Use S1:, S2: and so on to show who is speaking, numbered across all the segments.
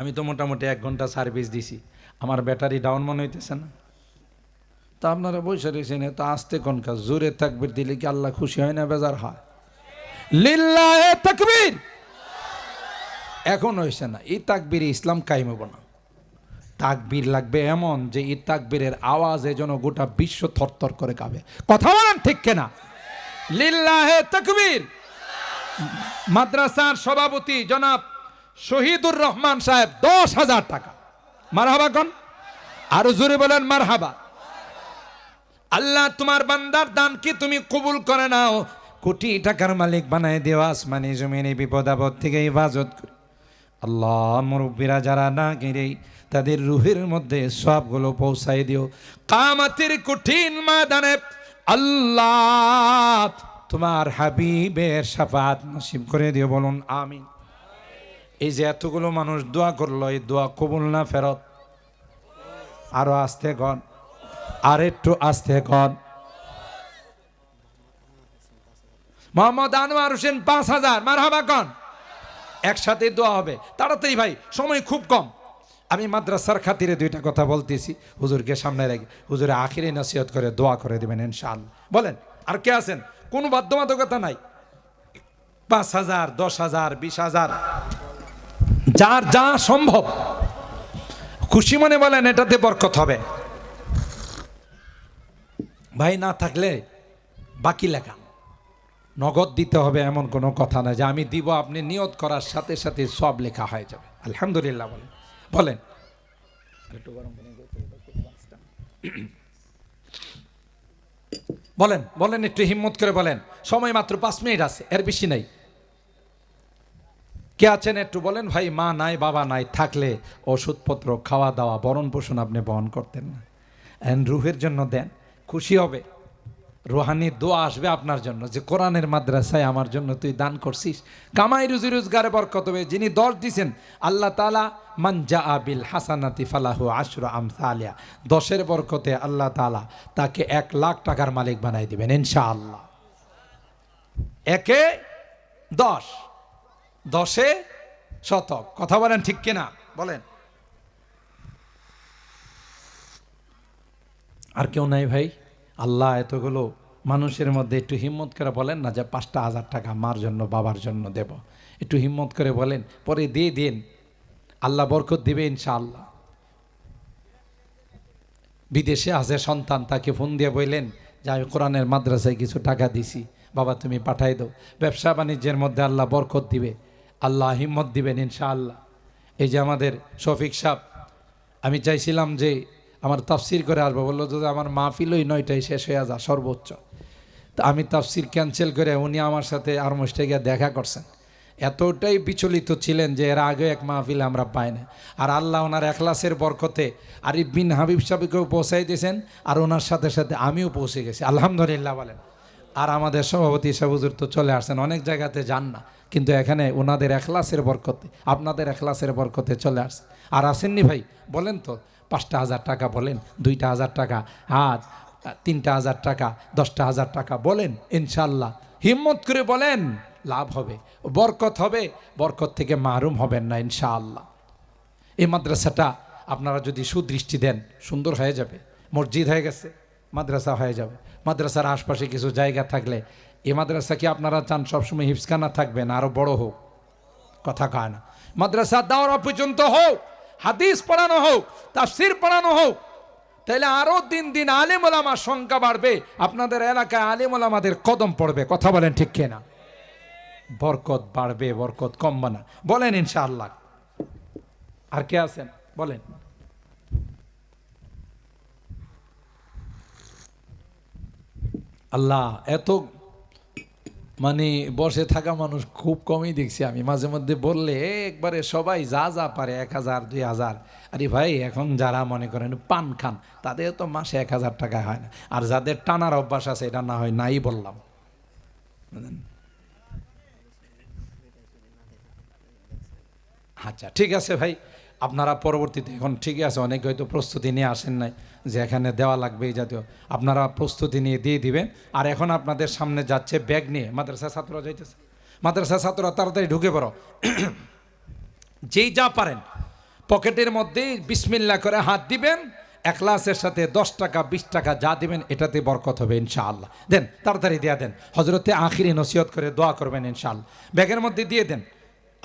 S1: আমি তো মোটামুটি এক ঘণ্টা সার্ভিস দিছি। আমার ব্যাটারি ডাউন মনে হইতেছে না। তা আপনারা বসে রয়েছেন তো আসতে কোন কাজ? জোরে তাকবির দিলে কি আল্লাহ খুশি হয় না বেজার হয়? লিল্লাহে তাকবীর! এখন হয়েছে না, এই তাকবীর ইসলাম কায়েম হব না। তাকবীর লাগবে এমন যে, এই তাকবীরের আওয়াজে যেন গোটা বিশ্ব থরথর করে কাবে কথা বলেন ঠিক কেনা? লিল্লাহে তাকবীর! মাদ্রাসার সভাপতি জনাব শহীদুর রহমান সাহেব দশ হাজার টাকা। মারহাবা কন? আরও জোরে বলেন মারহাবা। আল্লাহ তোমার বান্দার দান কি তুমি কবুল করে নাও? কোটি টাকার মালিক বানায় দেওয়া আসমানি জমিনে, বিপদ আপদ থেকে হেফাজত করে। আল্লাহ মুরব্বীরা যারা না গেরে তাদের রুহের মধ্যে সবগুলো পৌঁছাই দিও। কামাতের কঠিন ময়দানে আল্লাহ তোমার হাবিবের সাফাত নসিব করে দিও বলুন, আমিন। এই যে এতগুলো মানুষ দোয়া করল, এই দোয়া কবুল না ফেরত? আরও আসতে কন। আর একটু আসতে কন। মোহাম্মদ আনোয়ার হোসেন পাঁচ হাজার মার হাবা কন। একসাথে দোয়া হবে। তাড়াতাড়ি ভাই, সময় খুব কম। আমি মাদ্রাসার খাতিরে দুইটা কথা বলতেছি, হুজুরকে সামনে রেখে। হুজুরে আখিরে নসিহত করে দোয়া করে দেবেন ইনশাল বলেন, আর কে আছেন? কোনো বাধ্যবাধকতা নাই? পাঁচ হাজার, দশ হাজার, বিশ হাজার। যার যা সম্ভব। খুশি মনে বলেন, এটাতে বরকত হবে। ভাই, না থাকলে বাকি লেখা। নগদ দিতে হবে এমন কোনো কথা না যে আমি দিব, আপনি নিয়ত করার সাথে সাথে সব লেখা হয়ে যাবে। আলহামদুলিল্লাহ বলেন। বলেন। বলেন বলেন, একটু হিম্মত করে বলেন। সময় মাত্র পাঁচ মিনিট আছে, এর বেশি নাই। কে আছেন একটু বলেন? ভাই, মা নাই, বাবা নাই, থাকলে ওষুধপত্র খাওয়া দাওয়া বরণ পোষণ আপনি বহন করতেন না। অ্যান্ড রুহের জন্য দেন। খুশি হবে। রোহানি দোয়া আসবে আপনার জন্য যে, কোরআনের মাদ্রাসায় আমার জন্য তুই দান করছিস। কামাই, রুজি, রোজগারে বরকত হবে। যিনি দশ দিছেন, আল্লাহ তালা মানজা আবিল হাসানাতি ফালাহু আশর আমসালিয়া দশের বরকতে আল্লাহ তালা তাকে এক লাখ টাকার মালিক বানাই দিবেন ইনশা আল্লাহ একে দশ। দশে শতক। কথা বলেন ঠিক কিনা? বলেন। আর কেউ নাই ভাই। আল্লাহ এতগুলো মানুষের মধ্যে একটু হিম্মত করে বলেন না যে পাঁচটা হাজার টাকা মার জন্য, বাবার জন্য দেব। একটু হিম্মত করে বলেন, পরে দিয়ে দিন। আল্লাহ বরকত দিবে ইনশাআল্লাহ। বিদেশে আছে সন্তান, তাকে ফোন দিয়ে বললেন যে আমি কোরআনের মাদ্রাসায় কিছু টাকা দিছি, বাবা তুমি পাঠাই দাও। ব্যবসা বাণিজ্যের মধ্যে আল্লাহ বরকত দিবে। আল্লাহ হিম্মত দিবেন ইনশাআল্লাহ। এই যে আমাদের শফিক সাহ আমি চাইছিলাম যে আমার তাফসির করে আসব, বলল, যদি আমার মাহফিলই নয়টায় শেষ হয়ে যা সর্বোচ্চ। তা আমি তাফসির ক্যান্সেল করে উনি আমার সাথে আরমোস্টে গিয়ে দেখা করছেন। এতটাই বিচলিত ছিলেন যে এর আগে এক মাহফিল আমরা পাই না আর আল্লাহ ওনার একলাসের বরকতে আরিফ বিন হাবিব সাহেবকেও পৌঁছাই দিয়েছেন, আর ওনার সাথে সাথে আমিও পৌঁছে গেছি। আলহামদুলিল্লাহ বলেন। আর আমাদের সভাপতি সাহুজুর তো চলে আসছেন, অনেক জায়গাতে যান না। কিন্তু এখানে ওনাদের এখলাসের বরকতে, আপনাদের এখলাসের বরকতে চলে আসছে। আর আসেননি ভাই? বলেন তো, পাঁচটা হাজার টাকা বলেন, দুইটা হাজার টাকা হাত তিনটা হাজার টাকা, দশটা হাজার টাকা বলেন ইনশাল্লাহ হিম্মত করে বলেন, লাভ হবে, বরকত হবে, বরকত থেকে মারুম হবেন না, ইনশাআল্লাহ। এই মাদ্রাসাটা আপনারা যদি সুদৃষ্টি দেন, সুন্দর হয়ে যাবে, মসজিদ হয়ে গেছে। মাদ্রাসা হয়ে যাবে। মাদ্রাসার আশপাশে কিছু জায়গা থাকলে, এ মাদ্রাসা কি আপনারা চান সবসময় হিপসখানা থাকবেন? আরও বড় হোক। কথা কয় না। মাদ্রাসা দাওয়া পর্যন্ত হোক, হাদিস পড়ানো হোক, তাফসির পড়ানো হোক তাহলে আরও দিন দিন আলেম ওলামার সংখ্যা বাড়বে, আপনাদের এলাকায় আলেম ওলামাদের কদম পড়বে। কথা বলেন ঠিক কিনা? বরকত বাড়বে, বরকত কমবে না। বলেন ইনশাআল্লাহ। আর কে আছেন? বলেন। আল্লাহ, এত মানে বসে থাকা মানুষ খুব কমই দেখছি আমি। মাঝে মধ্যে বললে একবারে সবাই যা যা পারে, এক হাজার, দুই হাজার। আরে ভাই, এখন যারা মনে করেন পান খান, তাদের তো মাসে এক হাজার টাকা হয় না। আর যাদের টানার অভ্যাস আছে, এটা না হয় নাই বললাম। আচ্ছা ঠিক আছে ভাই। আপনারা পরবর্তীতে, এখন ঠিকই আছে, অনেকে হয়তো প্রস্তুতি নিয়ে আসেন নাই যে এখানে দেওয়া লাগবে এই জাতীয়। আপনারা প্রস্তুতি নিয়ে দিয়ে দিবেন। আর এখন আপনাদের সামনে যাচ্ছে ব্যাগ নিয়ে। মাদ্রাসা ছাত্ররা যাইতেছে। মাদ্রাসা ছাত্ররা, তাড়াতাড়ি ঢুকে পড়ো। যেই যা পারেন, পকেটের মধ্যেই বিসমিল্লা করে হাত দিবেন এক একলাসের সাথে দশ টাকা, বিশ টাকা যা দিবেন, এটাতে বরকত হবে ইনশাআল্লাহ। দেন, তাড়াতাড়ি দেয়া দেন। হজরতে আখিরি নসিহত করে দোয়া করবেন ইনশাআল্লাহ। ব্যাগের মধ্যে দিয়ে দেন।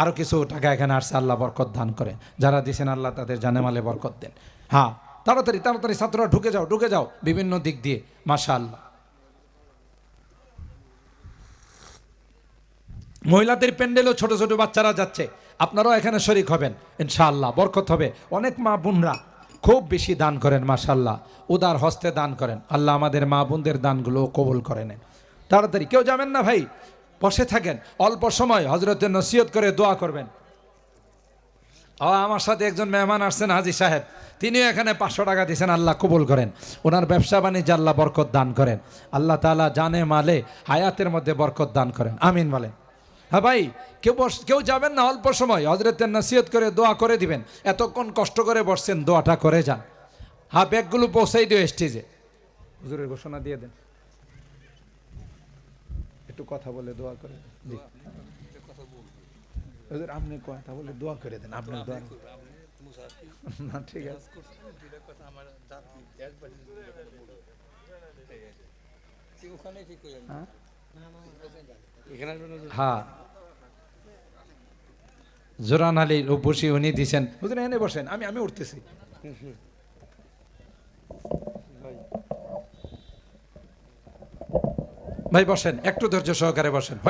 S1: আরও কিছু টাকা এখানে আসছে, আল্লাহ বরকত দান করেন যারা দিয়েছেন আল্লাহ তাদের জানেমালে বরকত দেন। হ্যাঁ তাড়াতাড়ি তাড়াতাড়ি ছাত্ররা ঢুকে যাও ঢুকে যাও, বিভিন্ন দিক দিয়ে মাশা আল্লাহ মহিলাদের প্যান্ডেলও ছোট ছোট বাচ্চারা যাচ্ছে, আপনারাও এখানে শরিক হবেন, ইনশাআল্লাহ, বরকত হবে। অনেক মা বোনরা খুব বেশি দান করেন মাশাল্লাহ উদার হস্তে দান করেন। আল্লাহ আমাদের মা বোনদের দানগুলো কবুল করে নেন। তাড়াতাড়ি, কেউ যাবেন না ভাই? বসে থাকেন, অল্প সময় হজরতের নসিহত করে দোয়া করবেন। ও, আমার সাথে একজন মেহমান আসছেন, হাজি সাহেব। তিনিও এখানে পাঁচশো টাকা দিয়েছেন, আল্লাহ কবুল করেন। ওনার ব্যবসা বাণিজ্য আল্লাহ বরকত দান করেন। আল্লাহ তালা জানে মালে, হায়াতের মধ্যে বরকত দান করেন। আমিন বলেন। হ্যাঁ ভাই, কেউ বস, কেউ যাবেন না, অল্প সময়। হজরতের নসিহত করে দোয়া করে দিবেন। এতক্ষণ কষ্ট করে বসছেন, দোয়াটা করে যান। হ্যাঁ ব্যাগগুলো পৌঁছাই দিও স্টেজে। হুজুরের ঘোষণা দিয়ে দেন। একটু কথা বলে দোয়া করে। জি। হুজুর আপনি কথা বলে দোয়া করে দেন আপনি দোয়া না ঠিক আছে। হ্যাঁ? জোরান আলী বসি উনি দিছেন। এনে বসেন আমি আমি উঠতেছি। ভাই বসেন একটু ধৈর্য সহকারে বসেন।